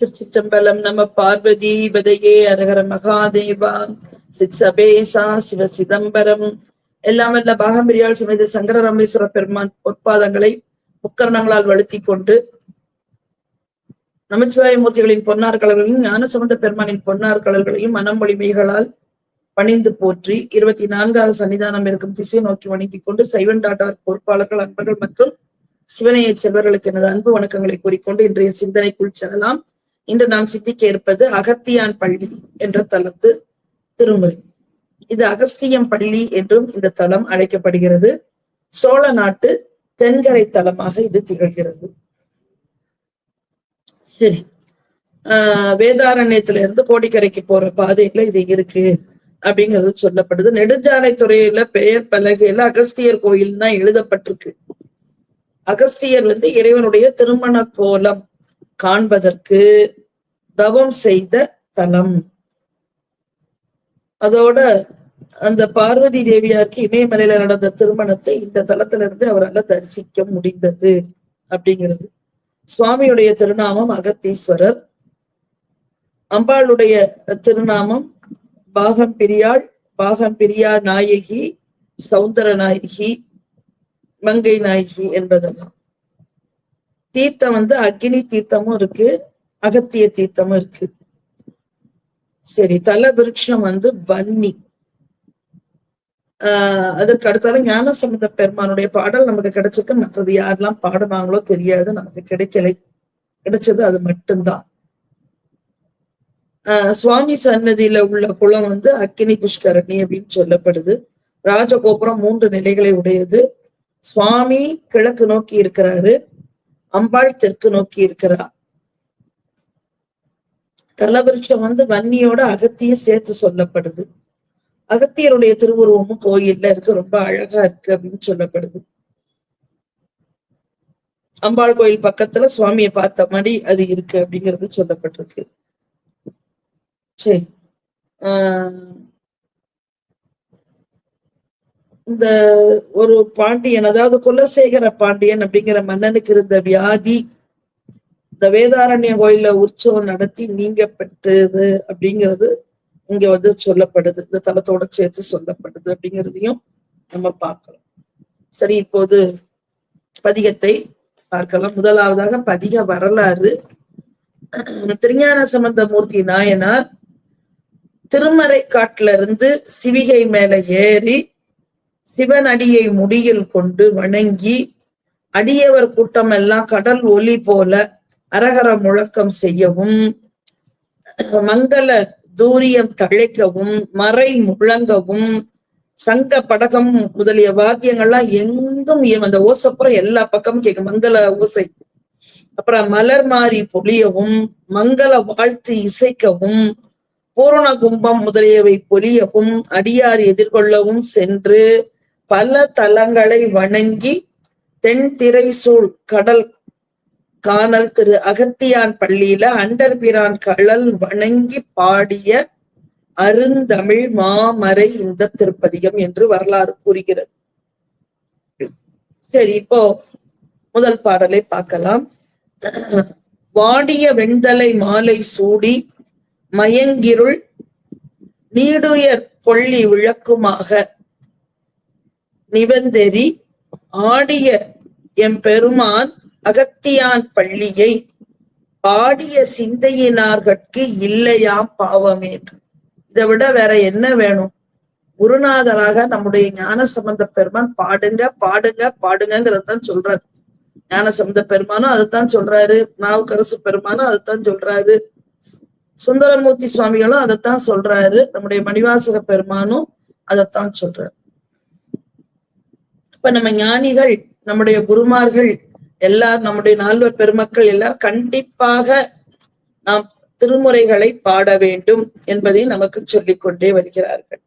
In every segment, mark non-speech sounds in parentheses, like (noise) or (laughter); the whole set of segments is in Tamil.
திருச்சிற்றம்பலம் நம பார்வதி பதையே அரகர மகாதேவா. சித் சபேசா சிவ சிதம்பரம். எல்லாம் வல்ல பாகம்பிரியால் சுமேத சங்கர ராமேஸ்வர பெருமான் பொற்பாதங்களை முக்கரணங்களால் வழுத்தி கொண்டு நமச்சிவாய மூர்த்திகளின் பொன்னார் கலர்களையும் ஞானசம்பந்த பெருமானின் பொன்னார் கலர்களையும் மனம் வலிமைகளால் பணிந்து போற்றி இருபத்தி நான்காவது சன்னிதானம் இருக்கும் திசை நோக்கி வணங்கிக் கொண்டு சைவன் டாட்டவர் பொறுப்பாளர்கள் அன்பர்கள் மற்றும் சிவனைய செல்வர்களுக்கு எனது அன்பு வணக்கங்களை கூறிக்கொண்டு இன்றைய சிந்தனைக்குள் செல்லலாம். இன்று நாம் சிந்திக்க இருப்பது அகத்தியான் பள்ளி என்ற தலத்து திருமுறை. இது அகஸ்தியம் பள்ளி என்றும் இந்த தலம் அழைக்கப்படுகிறது. சோழ நாட்டு தென்கரை தலமாக இது திகழ்கிறது. சரி. ஆஹ் வேதாரண்யத்துல இருந்து கோடிக்கரைக்கு போற பாதையில இது இருக்கு அப்படிங்கிறது சொல்லப்படுது. நெடுஞ்சாலை துறையில பெயர் பலகையில அகஸ்தியர் கோயில் தான் எழுதப்பட்டிருக்கு. அகஸ்தியர் வந்து இறைவனுடைய திருமண கோலம் காண்பதற்கு தவம் செய்த தலம். அதோட அந்த பார்வதி தேவியாருக்கு இமயமலையில நடந்த திருமணத்தை இந்த தலத்துல இருந்து அவரால் தரிசிக்க முடிந்தது அப்படிங்கிறது. சுவாமியுடைய திருநாமம் அகத்தீஸ்வரர். அம்பாளுடைய திருநாமம் பாகம் பிரியாள் பாகம் பிரியா நாயகி சௌந்தர நாயகி மங்கை நாயகி என்பதெல்லாம். தீர்த்தம் வந்து அக்னி தீர்த்தமும் இருக்கு அகத்திய தீர்த்தமும் இருக்கு. சரி தல விருட்சம் வந்து வன்னி. ஆஹ் அதற்கு அடுத்தால ஞான சம்பந்த பெருமானுடைய பாடல் நமக்கு கிடைச்சிருக்கு. மற்றது யாரெல்லாம் பாடுனாங்களோ தெரியாது நமக்கு கிடைக்கலை. கிடைச்சது அது மட்டும்தான். ஆஹ் சுவாமி சன்னதியில உள்ள குளம் வந்து அக்கினி புஷ்கரணி அப்படின்னு சொல்லப்படுது. ராஜகோபுரம் மூன்று நிலைகளை உடையது. சுவாமி கிழக்கு நோக்கி இருக்கிறாரு. அம்பாள் தெற்கு நோக்கி இருக்கிறார் தலவிருஷம் வந்து வன்னியோட அகத்திய சேர்த்து சொல்லப்படுது. அகத்தியருடைய திருவுருவமும் கோயில்ல இருக்கு ரொம்ப அழகா இருக்கு அப்படின்னு சொல்லப்படுது. அம்பாள் கோயில் பக்கத்துல சுவாமியை பார்த்த மாதிரி அது இருக்கு அப்படிங்கிறது சொல்லப்பட்டிருக்கு. சரி ஆஹ் இந்த ஒரு பாண்டியன் அதாவது குலசேகர பாண்டியன் அப்படிங்கிற மன்னனுக்கு இருந்த வியாதி இந்த வேதாரண்ய கோயில்ல உற்சவம் நடத்தி நீங்க பெற்றது அப்படிங்கிறது இங்க வந்து சொல்லப்படுது. இந்த தலத்தோட சேர்த்து சொல்லப்படுது அப்படிங்கிறதையும் நம்ம பார்க்கலாம் சரி இப்போது பதிகத்தை பார்க்கலாம். முதலாவதாக பதிக வரலாறு. திருஞான சம்பந்த மூர்த்தி நாயனார் திருமறை காட்டுல இருந்து சிவிகை மேல ஏறி சிவன் அடியை முடியில் கொண்டு வணங்கி அடியவர் கூட்டம் எல்லாம் கடல் ஒலி போல அரகர முழக்கம் செய்யவும் மங்கள தூரியம் தழைக்கவும் மறை முழங்கவும் சங்க படகம் முதலிய வாத்தியங்கள்லாம் எங்கும் அந்த ஓசப்புறம் எல்லா பக்கமும் கேட்கும். மங்கள ஓசை. அப்புறம் மலர் மாறி பொழியவும் மங்கள வாழ்த்து இசைக்கவும் பூரண கும்பம் முதலியவை பொலியவும் அடியார் எதிர்கொள்ளவும் சென்று பல தலங்களை வணங்கி தென் திரை சூழ் கடல் காணல் திரு அகத்தியான் பள்ளியில அண்டர் பிரான் கழல் வணங்கி பாடிய அருந்தமிழ் மாமறை இந்த திருப்பதிகம் என்று வரலாறு கூறுகிறது. சரி இப்போ முதல் பாடலை பார்க்கலாம். வாடிய வெண்தலை மாலை சூடி மயங்கிருள் நீடுயர் கொள்ளி விளக்குமாக நிவந்தெறி ஆடிய எம் பெருமான் அகத்தியான் பள்ளியை பாடிய சிந்தையினார்கட்கு இல்லையாம் பாவமே இதை விட வேற என்ன வேணும்? குருநாதராக நம்முடைய ஞான சம்பந்த பெருமான் பாடுங்க பாடுங்க பாடுங்கிறதான் சொல்றாரு. ஞான சம்பந்த பெருமானும் அதுதான் சொல்றாரு. நாவுக்கரசு பெருமானும் அதுதான் சொல்றாரு. சுந்தரமூர்த்தி சுவாமிகளும் அதைத்தான் சொல்றாரு. நம்முடைய மணிவாசக பெருமானும் அதைத்தான் சொல்றாரு. இப்ப நம்ம ஞானிகள் நம்முடைய குருமார்கள் எல்லார் நம்முடைய நால்வர் பெருமக்கள் எல்லாரும் கண்டிப்பாக நாம் திருமுறைகளை பாட வேண்டும் என்பதை நமக்கு சொல்லிக் கொண்டே வருகிறார்கள்.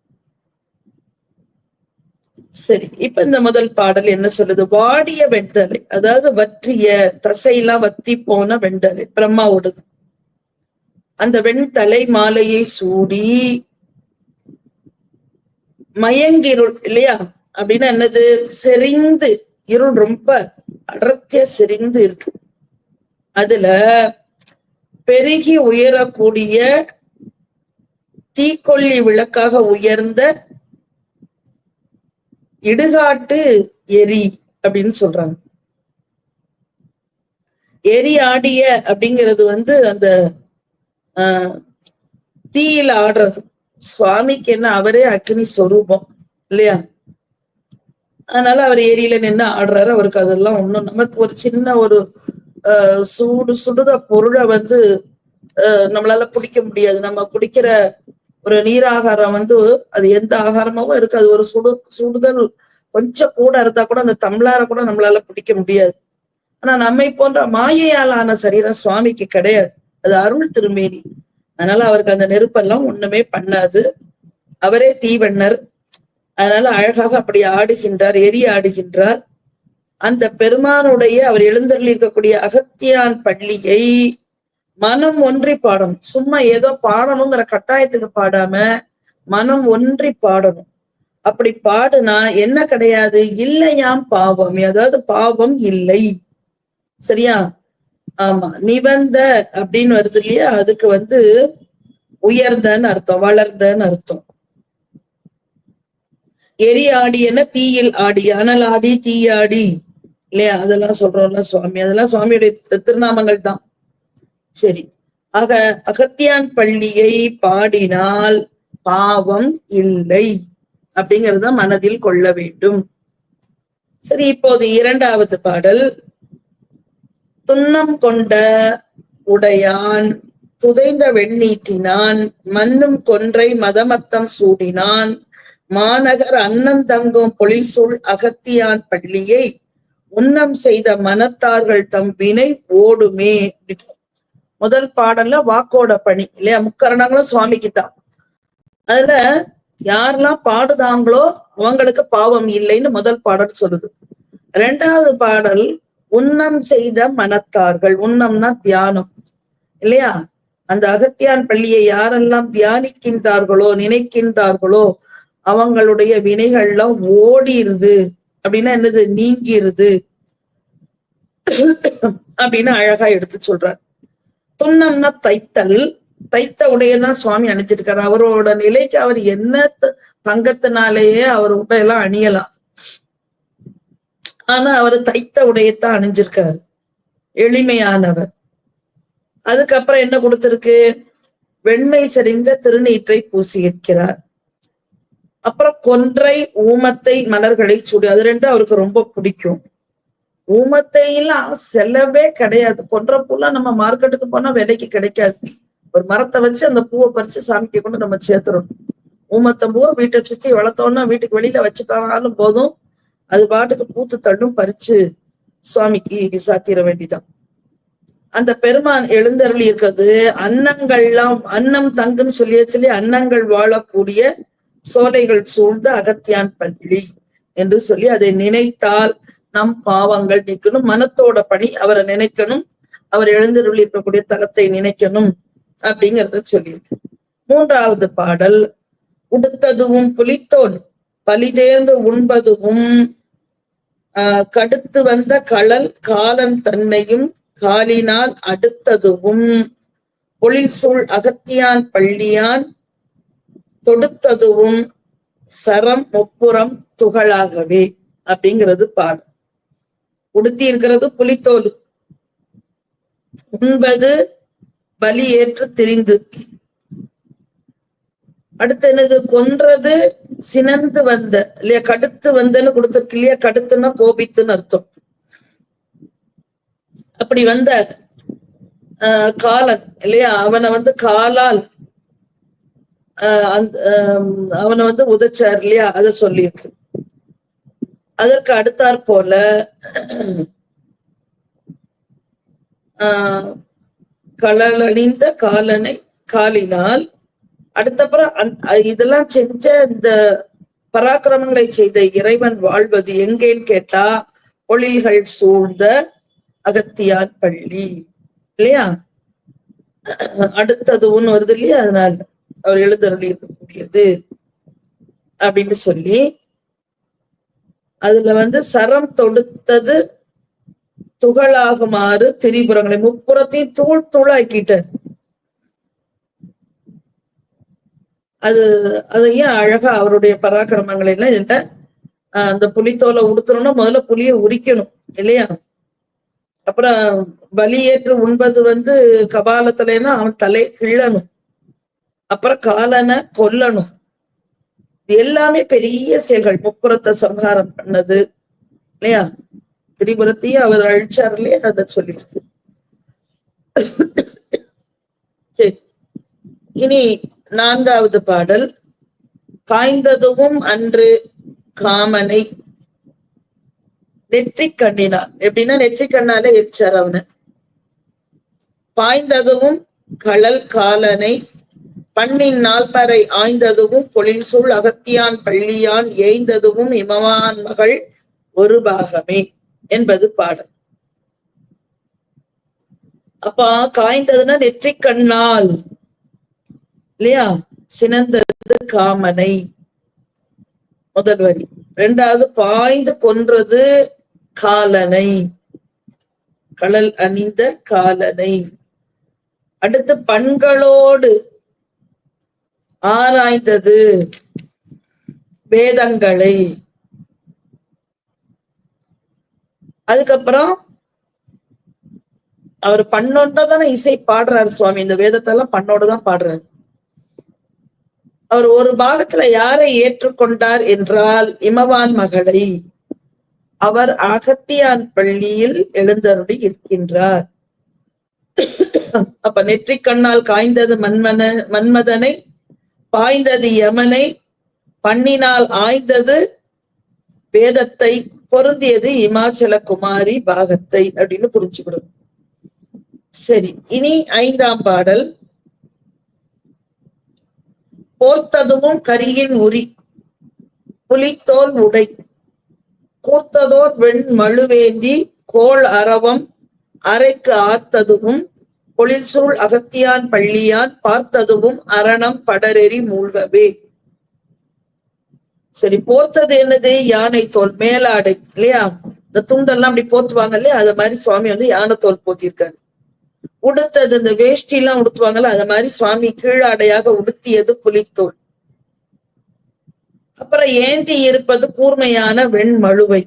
சரி இப்ப இந்த முதல் பாடல் என்ன சொல்லுது? வாடிய வெண்தலை அதாவது வற்றிய தசையெல்லாம் வத்தி போன வெண்டலை பிரம்மாவோடது. அந்த வெண்தலை மாலையை சூடி மயங்கிருள் இல்லையா? அப்படின்னா என்னது? செறிந்து. இருள் ரொம்ப அடர்த்தியா செறிந்து இருக்கு. அதுல பெருகி உயரக்கூடிய தீக்கொல்லி விளக்காக உயர்ந்த இடுகாட்டு எரி அப்படின்னு சொல்றாங்க. எரி ஆடிய அப்படிங்கிறது வந்து அந்த ஆஹ் தீயில ஆடுறது. சுவாமிக்கு என்ன? அவரே அக்னி சொரூபம். இல்லையா? அதனால அவர் ஏரியில நின்று ஆடுறாரு. அவருக்கு அதெல்லாம் ஒண்ணும் நமக்கு ஒரு சின்ன ஒரு சூடு சுடுத பொருளை வந்து ஆஹ் நம்மளால குடிக்க முடியாது. நம்ம குடிக்கிற ஒரு நீராகாரம் வந்து அது எந்த ஆகாரமாவும் இருக்கு அது ஒரு சுடு சுடுதல் கொஞ்சம் கூட இருந்தா கூட அந்த தமிழார கூட நம்மளால பிடிக்க முடியாது. ஆனா நம்மை போன்ற மாயையாலான சரீரம் சுவாமிக்கு கிடையாது. அது அருள் திருமேனி. அதனால அவருக்கு அந்த நெருப்பெல்லாம் ஒண்ணுமே பண்ணாது. அவரே தீவண்ணர். அதனால அழகாக அப்படி ஆடுகின்றார் எரி ஆடுகின்றார். அந்த பெருமானுடைய அவர் எழுந்தருளி இருக்கக்கூடிய அகத்தியான் பள்ளியை மனம் ஒன்றி பாடணும். சும்மா ஏதோ பாடணுங்கிற கட்டாயத்துக்கு பாடாம மனம் ஒன்றி பாடணும். அப்படி பாடுனா என்ன கிடையாது? இல்லையாம் பாவம். அதாவது பாவம் இல்லை. சரியா? ஆமா. நிபந்த அப்படின்னு வருது இல்லையா? அதுக்கு வந்து உயர்ந்தன்னு அர்த்தம் வளர்ந்தன்னு அர்த்தம். எரி ஆடியன தீயில் ஆடி அனல் ஆடி தீயாடி இல்லையா? அதெல்லாம் சொல்றோம்ல சுவாமி. அதெல்லாம் சுவாமியுடைய திருநாமங்கள் தான். சரி. ஆக அகத்தியான் பள்ளியை பாடினால் பாவம் இல்லை. அப்படிங்கறத மனதில் கொள்ள வேண்டும். சரி இப்போது இரண்டாவது பாடல். துன்னம் கொண்ட உடையான் துதைந்த வெண்ணீட்டினான் மன்னும் கொன்றை மதமத்தம் சூடினான் மாநகர் அன்னந்தங்கும் பொழில் சூழ் அகத்தியான் பள்ளியை உன்னம் செய்த மனத்தார்கள் தம் வினை ஓடுமே முதல் பாடல்ல வாக்கோட பணி இல்லையா? முக்கரணங்களும் சுவாமிக்கு தான். அதுல யாரெல்லாம் பாடுதாங்களோ அவங்களுக்கு பாவம் இல்லைன்னு முதல் பாடல் சொல்லுது. ரெண்டாவது பாடல் உன்னம் செய்த மனத்தார்கள் உன்னம்னா தியானம் இல்லையா? அந்த அகத்தியான் பள்ளியை யாரெல்லாம் தியானிக்கின்றார்களோ நினைக்கின்றார்களோ அவங்களுடைய வினைகள்லாம் ஓடிடுது அப்படின்னா என்னது? நீங்கிருது. அப்படின்னு அழகா எடுத்து சொல்றார். துன்னம்னா தைத்தல். தைத்த உடையதான் சுவாமி அணிஞ்சிருக்காரு. அவரோட நிலைக்கு அவர் என்ன தங்கத்தினாலேயே அவர் உடையெல்லாம் அணியலாம். ஆனா அவர் தைத்த உடையத்தான் அணிஞ்சிருக்காரு. எளிமையானவர். அதுக்கப்புறம் என்ன கொடுத்திருக்கு? வெண்மை செறிந்த திருநீற்றை பூசியிருக்கிறார். அப்புறம் கொன்றை ஊமத்தை மலர்களை சூடி. அது ரெண்டு அவருக்கு ரொம்ப பிடிக்கும். ஊமத்தையெல்லாம் செல்லவே செலவே கிடையாது. கொன்ற பூலாம் நம்ம மார்க்கெட்டுக்கு போனா விலைக்கு கிடைக்காது. ஒரு மரத்தை வச்சு அந்த பூவை பறிச்சு சாமிக்கு கொண்டு நம்ம சேர்த்துறோம். ஊமத்தம் பூவை வீட்டை சுத்தி வளர்த்தோம்னா வீட்டுக்கு வெளியில வச்சுட்டாலும் போதும். அது பாட்டுக்கு பூத்து தள்ளும் பறிச்சு சுவாமிக்கு விசாத்திர வேண்டிதான். அந்த பெருமான் எழுந்தருளி இருக்கிறது அன்னங்கள்லாம் அன்னம் தங்குன்னு சொல்லிய சொல்லி அன்னங்கள் வாழக்கூடிய சோலைகள் சூழ்ந்த அகத்தியான் பள்ளி என்று சொல்லி அதை நினைத்தால் நம் பாவங்கள் நீக்கணும் மனத்தோட பணி அவரை நினைக்கணும் அவர் எழுந்தருளி இருக்கக்கூடிய தலத்தை நினைக்கணும் அப்படிங்கறத சொல்லியிருக்கு. மூன்றாவது பாடல் உடுத்ததுவும் புலித்தோல் பலிதேர்ந்து உண்பதுவும் ஆஹ் கடுத்து வந்த களல் காலன் தன்னையும் காலினால் அடுத்ததுவும் பொழில் சூழ் அகத்தியான் பள்ளியான் தொடுத்ததுவும் சரம் முப்புறம் துகளாகவே அப்படிங்கிறது பாடம். உடுத்தி இருக்கிறது புலித்தோல். உண்பது பலி ஏற்று திரிந்து. அடுத்து என்னது? கொன்றது சினந்து வந்த இல்லையா? கடுத்து வந்தன்னு கொடுத்துருக்கு இல்லையா? கடுத்துன்னா கோபித்துன்னு அர்த்தம். அப்படி வந்த ஆஹ் காலன் இல்லையா? அவனை வந்து காலால் அவனை வந்து உதச்சார் இல்லையா? அத சொல்லியிருக்கு. அதற்கு அடுத்தாற் போல ஆஹ் களலணிந்த காலனை காலினால் அடுத்தப்புறம் இதெல்லாம் செஞ்ச இந்த பராக்கிரமங்களை செய்த இறைவன் வாழ்வது எங்கேன்னு கேட்டா ஒளில்கள் சூழ்ந்த அகத்தியார் பள்ளி. இல்லையா? அடுத்தது ஒண்ணு வருது இல்லையா? அதனால. அவர் எழுந்தருளி இருக்கக்கூடியது அப்படின்னு சொல்லி அதுல வந்து சரம் தொடுத்தது துகளாகுமாறு திரிபுறங்களை முப்புறத்தையும் தூள் தூளாக்கிட்டார். அது அது ஏன் அழகா அவருடைய பராக்கிரமங்களை எல்லாம் என்ன அந்த புலித்தோலை உடுத்தணும்னா முதல்ல புலிய உரிக்கணும் இல்லையா? அப்புறம் பலியேற்று உண்பது வந்து கபாலத்துலன்னா அவன் தலை கிள்ளணும். அப்புறம் காலனை கொல்லணும். எல்லாமே பெரிய செயல்கள். முப்புறத்தை சம்ஹாரம் பண்ணது இல்லையா? திரிபுரத்தையும் அவர் அழிச்சார் இல்லையா அதை சொல்லியிருக்கு. சரி. இனி நான்காவது பாடல். காய்ந்ததுவும் அன்று காமனை நெற்றிக் கண்ணினான் எப்படின்னா நெற்றிக் கண்ணால எரிச்சார் அவனை. பாய்ந்ததுவும் களல் காலனை பண்ணின் நால்பறை ஆய்ந்ததுவும் பொழில் சூழ் அகத்தியான் பள்ளியான் ஏய்ந்ததுவும் இமவான் மகள் ஒரு பாகமே என்பது பாடல். அப்ப காய்ந்ததுன்னா நெற்றி கண்ணால் இல்லையா? சினந்தது காமனை. முதல் வரி. ரெண்டாவது பாய்ந்து கொன்றது காலனை. கடல் அணிந்த காலனை. அடுத்து பண்களோடு ஆராய்ந்தது வேதங்களை. அதுக்கப்புறம் அவர் பண்ணோட தானே இசை பாடுறாரு சுவாமி. இந்த வேதத்தெல்லாம் பண்ணோட தான் பாடுறாரு. அவர் ஒரு பாகத்துல யாரை ஏற்றுக்கொண்டார் என்றால் இமவான் மகளை. அவர் அகத்தியான் பள்ளியில் எழுந்தருளி இருக்கின்றார். அப்ப நெற்றிக் கண்ணால் காய்ந்தது மன்மன மன்மதனை பாய்ந்தது யமனை பண்ணினால் ஆய்ந்தது வேதத்தை பொருந்தியது இமாச்சல குமாரி பாகத்தை அப்படின்னு புரிஞ்சுக்கணும் சரி இனி ஐந்தாம் பாடல். போர்த்ததுவும் கரியின் உரி புலித்தோல் உடை கூர்த்ததோர் வெண் மழுவேந்தி கோள் அரவம் அரைக்கு ஆத்ததுவும் பொழில்சூழ் அகத்தியான் பள்ளியான் பார்த்ததுவும் அரணம் படரெறி மூழ்கவே. சரி போர்த்தது என்னது? யானை தோல் மேலாடை இல்லையா? இந்த துண்டெல்லாம் அப்படி போத்துவாங்க இல்லையா? அது மாதிரி சுவாமி வந்து யானை தோல் போத்திருக்காரு. உடுத்தது இந்த வேஷ்டி எல்லாம் உடுத்துவாங்கல்ல அது மாதிரி சுவாமி கீழாடையாக உடுத்தியது புலித்தோல். அப்புறம் ஏந்தி இருப்பது கூர்மையான வெண்மழுவை.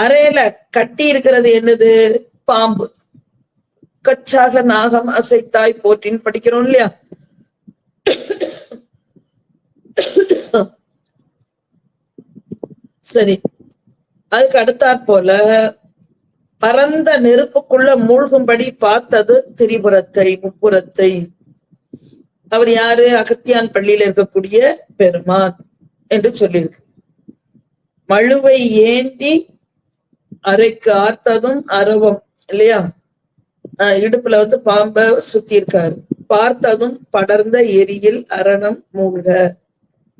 அறையில கட்டி இருக்கிறது என்னது? பாம்பு. கச்சாக நாகம் அசைத்தாய் போற்றின்னு படிக்கிறோம் இல்லையா? சரி. அதுக்கு அடுத்தாற் போல பரந்த நெருப்புக்குள்ள மூழ்கும்படி பார்த்தது திரிபுரத்தை முப்புறத்தை அவர் யாரு? அகத்தியான் பள்ளியில இருக்கக்கூடிய பெருமான் என்று சொல்லியிருக்கு. மழுவை ஏந்தி அரைக்கு ஆர்த்ததும் அரவம் இல்லையா? இடுப்புல வந்து பாம்ப சுத்தி இருக்காரு. பார்த்ததும் படர்ந்த எரியில் அரணம் மூழ்க.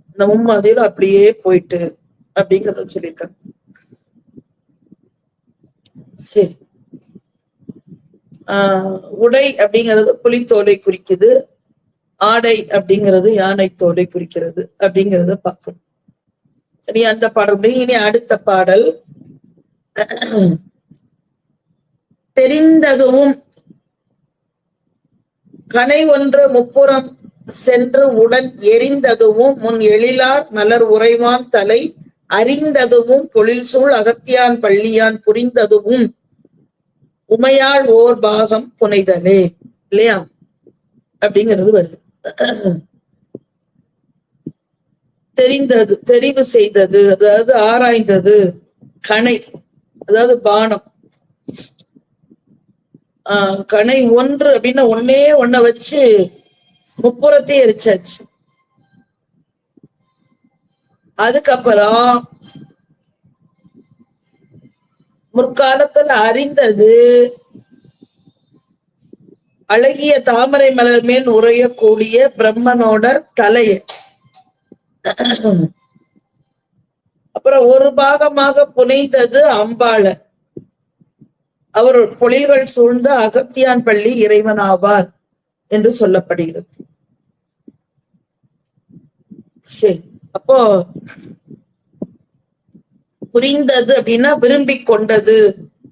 இந்த மும்மதியில் அப்படியே போயிட்டு அப்படிங்கறத சொல்லியிருக்காங்க. சரி. ஆஹ் உடை அப்படிங்கிறது புலித்தோலை குறிக்குது. ஆடை அப்படிங்கிறது யானை தோலை குறிக்கிறது அப்படிங்கிறத பார்க்கணும். சரி அந்த பாடல் முடியும். இனி அடுத்த பாடல். (clears throat) தெரிந்ததும் கனை ஒன்று முப்புறம் சென்று உடன் எரிந்ததுவும் முன் எழிலார் மலர் உறைவான் தலை அறிந்ததுவும் பொழில் சூழ் அகத்தியான் பள்ளியான் புரிந்ததுவும் உமையாள் ஓர் பாகம் புனைதலே. இல்லையா? அப்படிங்கிறது வருது. தெரிந்தது தெரிவு செய்தது அதாவது ஆராய்ந்தது கணை அதாவது பானம். கணை ஒன்று அப்படின்னு ஒன்னே ஒன்ன வச்சு முப்புறத்தையும் எரிச்சாச்சு. அதுக்கப்புறம் முற்காலத்துல அறிந்தது அழகிய தாமரை மலர் மேல் உறையக்கூடிய பிரம்மனோட தலைய. அப்புறம் ஒரு பாகமாக புனைந்தது அம்பாள அவர் பொழில்கள் சூழ்ந்த அகத்தியான் பள்ளி இறைவன் ஆவார் என்று சொல்லப்படுகிறது. சரி அப்போ புரிந்தது அப்படின்னா விரும்பி கொண்டது.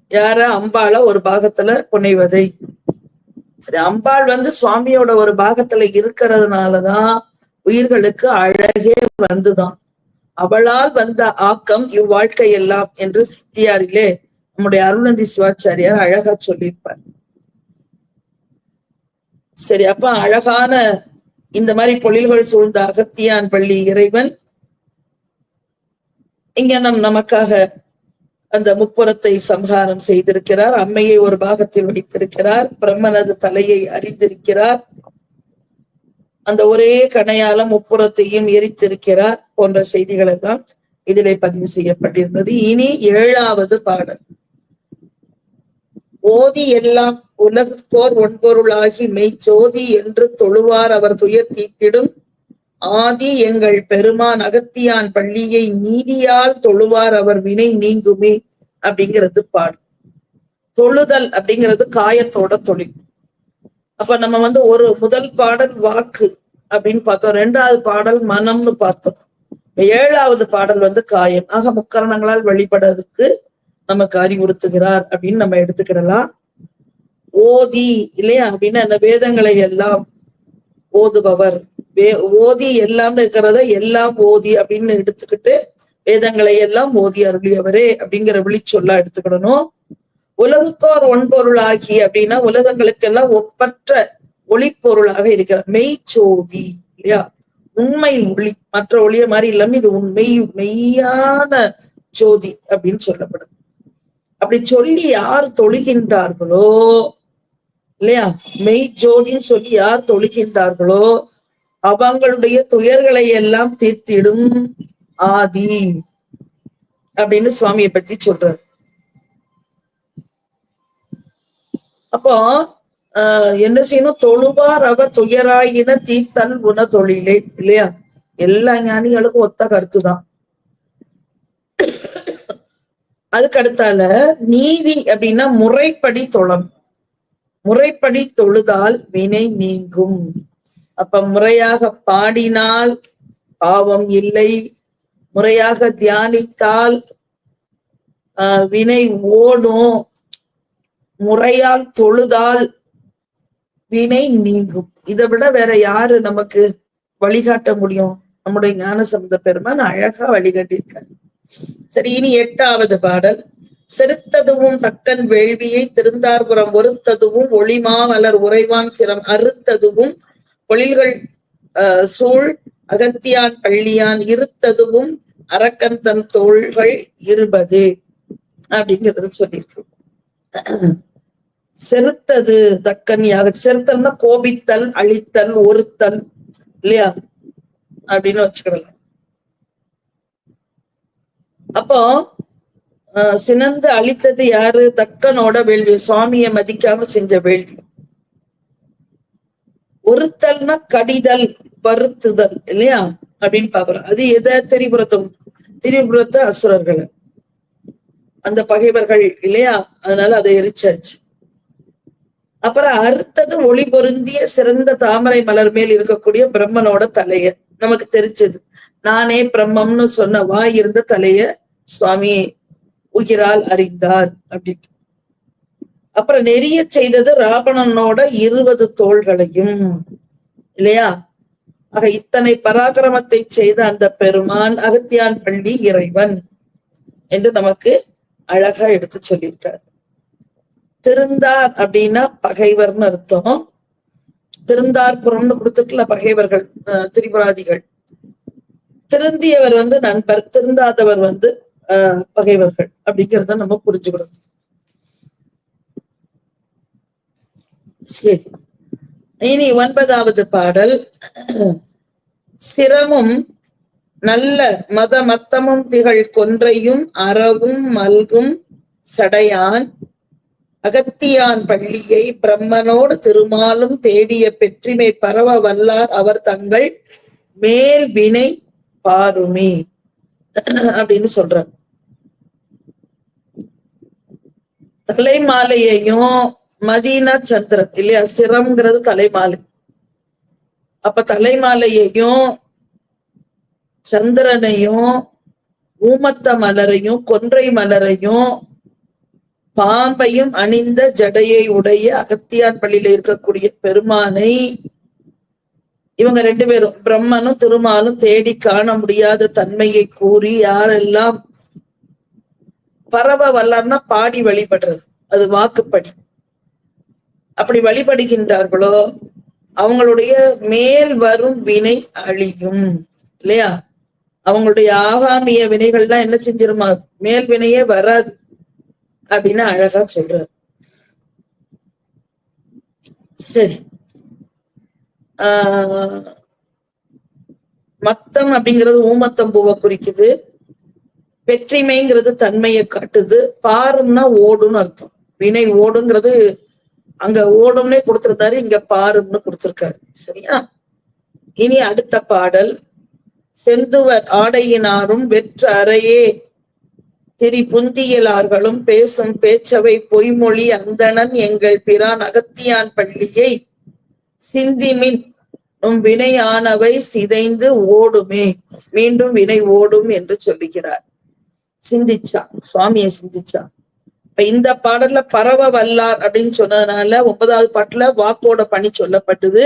யார? அம்பாள ஒரு பாகத்துல புனைவதை. சரி அம்பாள் வந்து சுவாமியோட ஒரு பாகத்துல இருக்கிறதுனாலதான் உயிர்களுக்கு அழகே வந்துதான். அவளால் வந்த ஆக்கம் இவ்வாழ்க்கை எல்லாம் என்று சித்தியாரிலே நம்முடைய அருணந்தி சிவாச்சாரியார் அழகா சொல்லியிருப்பார். சரி அப்ப அழகான இந்த மாதிரி பொழில்கள் சூழ்ந்த அகத்தியான் பள்ளி இறைவன் இங்க நம் நமக்காக அந்த முப்புறத்தை சம்ஹாரம் செய்திருக்கிறார். அம்மையை ஒரு பாகத்தில் வைத்திருக்கிறார். பிரம்மனது தலையை அறிந்திருக்கிறார். அந்த ஒரே கணையால முப்புறத்தையும் எரித்திருக்கிறார் போன்ற செய்திகள் எல்லாம் இதிலே பதிவு செய்யப்பட்டிருந்தது. இனி ஏழாவது பாடல். ஓதி எல்லாம் உலகத்தோர் ஒன்பொருளாகி மெய்ச்சோதி என்று தொழுவார் அவர் துயர் தீர்த்திடும் ஆதி எங்கள் பெருமான் அகத்தியான் பள்ளியை நீதியால் தொழுவார் அவர் வினை நீங்குமே அப்படிங்கிறது பாடல் தொழுதல் அப்படிங்கிறது காயத்தோட தொழில். அப்ப நம்ம வந்து ஒரு முதல் பாடல் வாக்கு அப்படின்னு பார்த்தோம். ரெண்டாவது பாடல் மனம்னு பார்த்தோம். ஏழாவது பாடல் வந்து காயம். ஆக முக்கரணங்களால் வழிபடுறதுக்கு நமக்கு அறிவுறுத்துகிறார் அப்படின்னு நம்ம எடுத்துக்கிடலாம். ஓதி இல்லையா? அப்படின்னா அந்த வேதங்களை எல்லாம் ஓதுபவர். வே ஓதி எல்லாம் இருக்கிறத எல்லாம் ஓதி அப்படின்னு எடுத்துக்கிட்டு வேதங்களை எல்லாம் ஓதி அருளியவரே அப்படிங்கிற விழிச்சொல்லா எடுத்துக்கிடணும். உலகத்தோர் ஒன்பொருளாகி அப்படின்னா உலகங்களுக்கெல்லாம் ஒப்பற்ற ஒளிப்பொருளாக இருக்கிறார் மெய்ச்சோதி இல்லையா? உண்மை ஒளி மற்ற ஒளிய மாதிரி இல்லாம இது உண்மை மெய்யான ஜோதி அப்படின்னு சொல்லப்படுது. அப்படி சொல்லி யார் தொழுகின்றார்களோ? இல்லையா? மெய் ஜோதின்னு சொல்லி யார் தொழுகின்றார்களோ? அவங்களுடைய துயர்களை எல்லாம் தீர்த்திடும் ஆதி அப்படின்னு சுவாமியை பத்தி சொல்றாரு. அப்போ ஆஹ் என்ன செய்யணும்? தொழுவார் அவ துயராயின தீர்த்தல் உண தொழிலே இல்லையா? எல்லா ஞானிகளுக்கும் ஒத்த கருத்துதான். அதுக்கு அடுத்தால நீதி அப்படின்னா முறைப்படி தொழம் முறைப்படி தொழுதால் வினை நீங்கும். அப்ப முறையாக பாடினால் பாவம் இல்லை. முறையாக தியானித்தால் ஆஹ் வினை ஓடும். முறையால் தொழுதால் வினை நீங்கும். இதை விட வேற யாரு நமக்கு வழிகாட்ட முடியும்? நம்முடைய ஞான சம்பந்த பெருமான் அழகா வழிகாட்டியிருக்காரு. சரி இனி எட்டாவது பாடல். செருத்ததுவும் தக்கன் வேள்வியை திருந்தார்புறம் ஒருத்ததுவும் ஒளிமா மலர் உறைவான் சிரம் அறுத்ததுவும் பொழில்கள் ஆஹ் சூழ் அகத்தியான் பள்ளியான் இருத்ததுவும் அரக்கன் தன் தோள்கள் இருபது அப்படிங்கிறது சொல்லியிருக்கு செருத்தது தக்கன் யாக செருத்தல்னா கோபித்தல் அழித்தல் ஒருத்தல் இல்லையா? அப்படின்னு வச்சுக்கிடலாம். அப்போ ஆஹ் சினந்து அழித்தது யாரு? தக்கனோட வேள்வி சுவாமியை மதிக்காம செஞ்ச வேள்வி. ஒருத்தல்னா கடிதல் வருத்துதல் இல்லையா? அப்படின்னு பாக்குறோம் அது எதை? திரிபுரத்து திரிபுரத்து அசுரர்களை. அந்த பகைவர்கள் இல்லையா? அதனால அதை எரிச்சாச்சு. அப்புறம் அறுத்தது ஒளி பொருந்திய சிறந்த தாமரை மலர் மேல் இருக்கக்கூடிய பிரம்மனோட தலைய. நமக்கு தெரிஞ்சது. நானே பிரம்மம்னு சொன்ன வாய் இருந்த தலைய சுவாமி உயிரால் அறிந்தார் அப்படின்னு அப்புறம் நெறிய செய்தது ராவணனோட இருபது தோள்களையும் இல்லையா? ஆக இத்தனை பராக்கிரமத்தை செய்த அந்த பெருமான் அகத்தியான் பள்ளி இறைவன் என்று நமக்கு அழகா எடுத்து சொல்லியிருக்கார். திருந்தார் அப்படின்னா பகைவர்னு அர்த்தம். திருந்தார் புறம்னு பகைவர்கள் அஹ் திரிபுராதிகள். திருந்தியவர் வந்து நண்பர் திருந்தாதவர் வந்து பகைவர்கள் அப்படிங்கிறத நம்ம புரிஞ்சுக்கணும். சரி. இனி ஒன்பதாவது பாடல். சிரமும் நல்ல மத மத்தமும் திகழ் கொன்றையும் அறவும் மல்கும் சடையான். அகத்தியான் பள்ளியை பிரம்மனோடு திருமாலும் தேடிய பெற்றிமை பரவ வல்லார் அவர் தங்கள் மேல் வினை பாருமே. அப்படின்னு சொல்றார் தலைமாலையையும் மதீனா சந்திரன் இல்லையா? சிரம்ங்கிறது தலைமாலை. அப்ப தலைமாலையையும் சந்திரனையும் ஊமத்த மலரையும் கொன்றை மலரையும் பாம்பையும் அணிந்த ஜடையை உடைய அகத்தியான் பள்ளியில இருக்கக்கூடிய பெருமானை இவங்க ரெண்டு பேரும் பிரம்மனும் திருமாலும் தேடி காண முடியாத தன்மையை கூறி யாரெல்லாம் பரவ வல்லார்னா பாடி வழிபடுறது. அது வாக்குப்படி. அப்படி வழிபடுகின்றார்களோ அவங்களுடைய மேல் வரும் வினை அழியும். இல்லையா? அவங்களுடைய ஆகாமிய வினைகள்லாம் என்ன செஞ்சிருமா? மேல் வினையே வராது அப்படின்னு அழகா சொல்றாரு. சரி. மத்தம் அப்படிங்கிறது ஊமத்தம் பூவை குறிக்குது. வெற்றிமைங்கிறது தன்மையை காட்டுது. பாரும்னா ஓடும்னு அர்த்தம். வினை ஓடுங்கிறது அங்க ஓடும்னே கொடுத்திருந்தாரு இங்க பாரும்னு கொடுத்திருக்காரு. சரியா? இனி அடுத்த பாடல். செந்துவர் ஆடையினாரும் வெற்று அறையே. திரி புந்தியலார்களும் பேசும் பேச்சவை பொய்மொழி அந்தணன் எங்கள் பிரான் அகத்தியான் பள்ளியை. சிந்திமின் உன் வினையானவை சிதைந்து ஓடுமே. மீண்டும் வினை ஓடும் என்று சொல்லுகிறார். சிந்திச்சா சுவாமியை சிந்திச்சா. இப்ப இந்த பாடல்ல பரவ வல்லார் அப்படின்னு சொன்னதுனால ஒன்பதாவது பாட்டுல வாக்கோட பணி சொல்லப்பட்டது.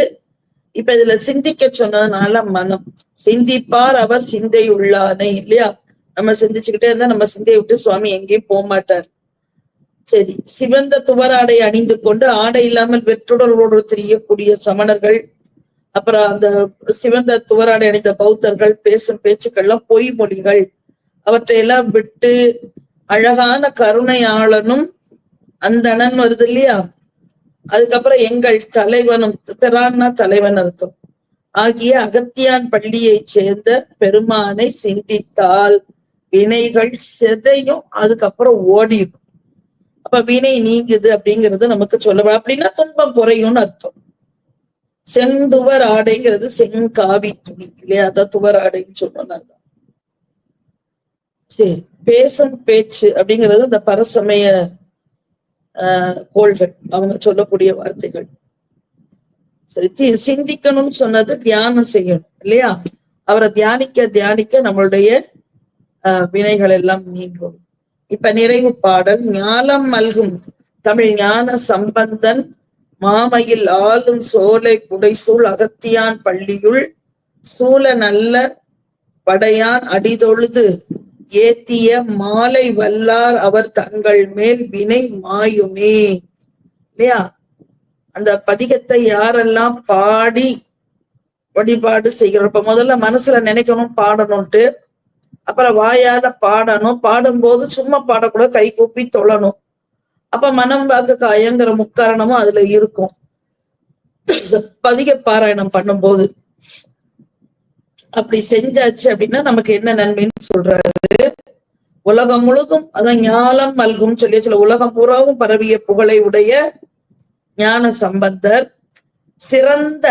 இப்ப இதுல சிந்திக்க சொன்னதுனால மனம். சிந்திப்பார் அவர் சிந்தை உள்ளானே இல்லையா? நம்ம சிந்திச்சுக்கிட்டே இருந்தா நம்ம சிந்தையை விட்டு சுவாமி எங்கேயும் போக மாட்டார். சரி சிவந்த துவராடை அணிந்து கொண்டு ஆடை இல்லாமல் வெற்றுடலோடு தெரியக்கூடிய சமணர்கள் அப்புறம் அந்த சிவந்த துவராடை அணிந்த பௌத்தர்கள் பேசும் பேச்சுக்கள்லாம் பொய் மொழிகள். அவற்றையெல்லாம் விட்டு அழகான கருணையாளனும் அந்தணன் வருது இல்லையா? அதுக்கப்புறம் எங்கள் தலைவனும் பிரான்னா தலைவன் அர்த்தம். ஆகிய அகத்தியான் பள்ளியைச் சேர்ந்த பெருமானை சிந்தித்தால் வினைகள் செதையும் அதுக்கப்புறம் ஓடிடும் அப்ப வினை நீங்குது அப்படிங்கிறது நமக்கு சொல்ல அப்படின்னா துன்பம் குறையும்னு அர்த்தம். செந்துவர் ஆடைங்கிறது செங்காவி துணி இல்லையா? அதான் துவர் ஆடைன்னு சொன்னோம் சரி பேசும் பேச்சு அப்படிங்கிறது இந்த பரசமய ஆஹ் கோள்கள் அவங்க சொல்லக்கூடிய வார்த்தைகள். சரி சிந்திக்கணும்னு சொன்னது தியானம் செய்யணும் இல்லையா? அவரை தியானிக்க தியானிக்க நம்மளுடைய வினைகள் எல்லாம் நீங்கும். இப்ப நிறைவு பாடல் ஞானம் மல்கும் தமிழ் ஞான சம்பந்தன் மாமையில் ஆளும் சோலை குடைசூழ் அகத்தியான் பள்ளியுள் சூழ நல்ல படையான் அடிதொழுது ஏத்திய மாலை வல்லார் அவர் தங்கள் மேல் வினை மாயுமே. இல்லையா? அந்த பதிகத்தை யாரெல்லாம் பாடி வழிபாடு செய்கிறோம் இப்ப முதல்ல மனசுல நினைக்கணும் பாடணும்ட்டு அப்புறம் வாயால பாடணும். பாடும்போது சும்மா பாடக்கூடாது கை கூப்பி தொழணும். அப்ப மனம் வாக்கு காயங்கிற முக்காரணமும் அதுல இருக்கும். பதிக பாராயணம் பண்ணும்போது. அப்படி செஞ்சாச்சு அப்படின்னா நமக்கு என்ன நன்மைன்னு சொல்றாரு. உலகம் முழுதும் அதான் ஞானம் மல்கும் சொல்லி சொல்ல உலகம் பூராவும் பரவிய புகழை உடைய ஞான சம்பந்தர் சிறந்த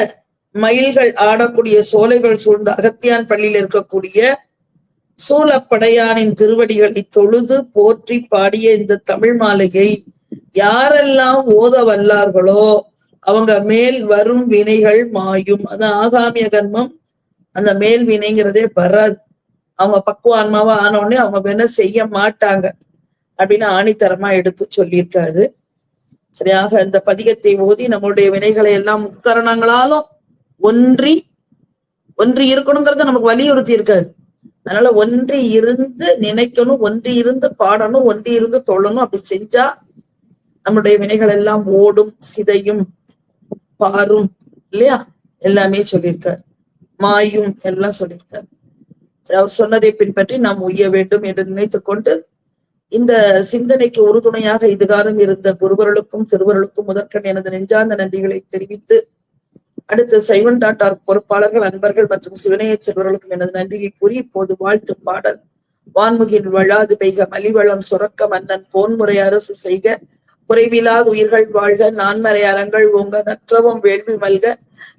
மயில்கள் ஆடக்கூடிய சோலைகள் சூழ்ந்த அகத்தியான் பள்ளியில் இருக்கக்கூடிய சூலப்படையானின் திருவடிகளை தொழுது போற்றி பாடிய இந்த தமிழ் மாளிகை யாரெல்லாம் ஓத வல்லார்களோ அவங்க மேல் வரும் வினைகள் மாயும். அது ஆகாமிய கர்மம். அந்த மேல் வினைங்கிறதே வராது. அவங்க பக்குவான்மாவா ஆன உடனே அவங்க வேணா செய்ய மாட்டாங்க. அப்படின்னு ஆணித்தரமா எடுத்து சொல்லியிருக்காரு. சரியாக இந்த பதிகத்தை ஓதி நம்மளுடைய வினைகளை எல்லாம் முக்கரணங்களாலும் ஒன்றி ஒன்றி இருக்கணுங்கிறத நமக்கு வலியுறுத்தி இருக்காது அதனால ஒன்றி இருந்து நினைக்கணும் ஒன்றி இருந்து பாடணும் ஒன்றி இருந்து தொழணும். அப்படி செஞ்சா நம்மளுடைய வினைகள் எல்லாம் ஓடும் சிதையும் பாரும் இல்லையா? எல்லாமே சொல்லியிருக்கார். மாயும் எல்லாம் சொல்லியிருக்காரு. அவர் சொன்னதை பின்பற்றி நாம் உய்ய வேண்டும் என்று நினைத்து கொண்டு இந்த சிந்தனைக்கு உறுதுணையாக இதுகாலம் இருந்த குருவர்களுக்கும் சிறுவர்களுக்கும் முதற்கண் எனது நெஞ்சார்ந்த நன்றிகளை தெரிவித்து அடுத்து சைவன் டாட்டார் பொறுப்பாளர்கள் அன்பர்கள் மற்றும் சிவனைய செல்வர்களுக்கும் எனது நன்றியை கூறி இப்போது வாழ்த்து பாடல். வான்முகின் வளாது பெய்க மலிவளம் சுரக்க மன்னன் போன்முறை அரசு செய்க. குறைவிலா உயிர்கள் வாழ்க நான்மறை அறங்கள் ஓங்க நற்றவும் வேள்வி மல்க.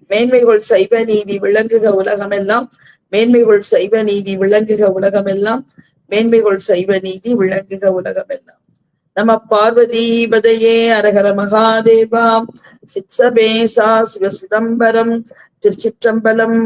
மேன்மைகள் சைவ நீதி விளங்குக உலகமெல்லாம். மேன்மைகள் சைவ நீதி விளங்குக உலகமெல்லாம். மேன்மைகள் சைவ நீதி விளங்குக உலகமெல்லாம். நம பார்வதீபதையே அரகர மகாதேவா. சித்சபேசா சிவ சிதம்பரம். திருச்சிற்றம்பலம்